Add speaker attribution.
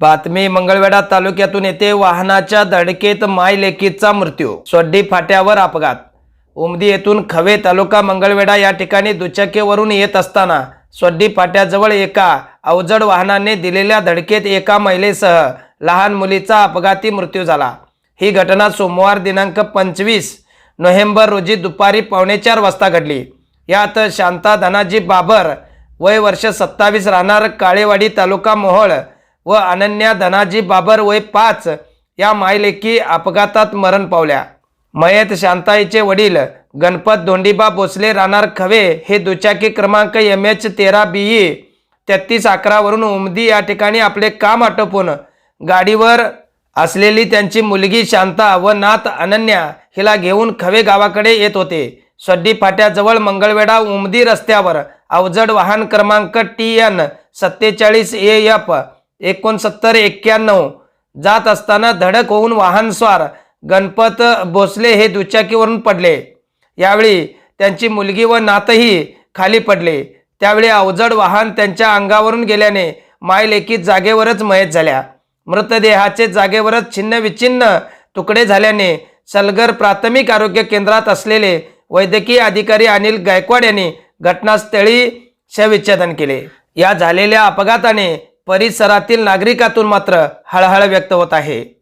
Speaker 1: बातमी मंगळवेढा तालुक्यातून येथे वाहनाच्या धडकेत माय लेकीचा मृत्यू सोड्डी फाट्यावर अपघात. उमदी येथून खवे तालुका मंगळवेढा या ठिकाणी दुचाकीवरून येत असताना सोड्डी फाट्याजवळ एका अवजड वाहनाने दिलेल्या धडकेत एका महिलेसह लहान मुलीचा अपघाती मृत्यू झाला. ही घटना सोमवार दिनांक पंचवीस नोव्हेंबर रोजी दुपारी पावणे चार वाजता घडली. यात शांता धनाजी बाबर वय वर्ष सत्तावीस राहणार काळेवाडी तालुका मोहोळ व अनन्या धनाजी बाबर वय पाच या मायलेकी अपघातात मरण पावल्या. मयत शांताईचे वडील गणपत धोंडीबा भोसले राहणार खवे हे दुचाकी क्रमांक एम एच तेरा बी ई तेहतीस अकरावरून उमदी या ठिकाणी आपले काम आटोपून गाडीवर असलेली त्यांची मुलगी शांता व नात अनन्या हिला घेऊन खवे गावाकडे येत होते. सड्डी फाट्याजवळ मंगळवेढा उमदी रस्त्यावर अवजड वाहन क्रमांक टी एन सत्तेचाळीस ए एफ एकोणसत्तर एक्क्याण्णव. जात असताना धडक होऊन वाहनस्वार गणपत भोसले हे दुचाकीवरून पडले. यावेळी त्यांची मुलगी व नातही खाली पडले. त्यावेळी अवजड वाहन त्यांच्या अंगावरून गेल्याने मायलेकी जागेवरच मयत झाल्या. मृतदेहाचे जागेवरच छिन्नविच्छिन्न तुकडे झाल्याने सलगर प्राथमिक आरोग्य केंद्रात असलेले वैद्यकीय अधिकारी अनिल गायकवाड यांनी घटनास्थळी शवविच्छेदन केले. या झालेल्या अपघाताने परिसरातील नागरिकातून मात्र हळहळ व्यक्त होत आहे.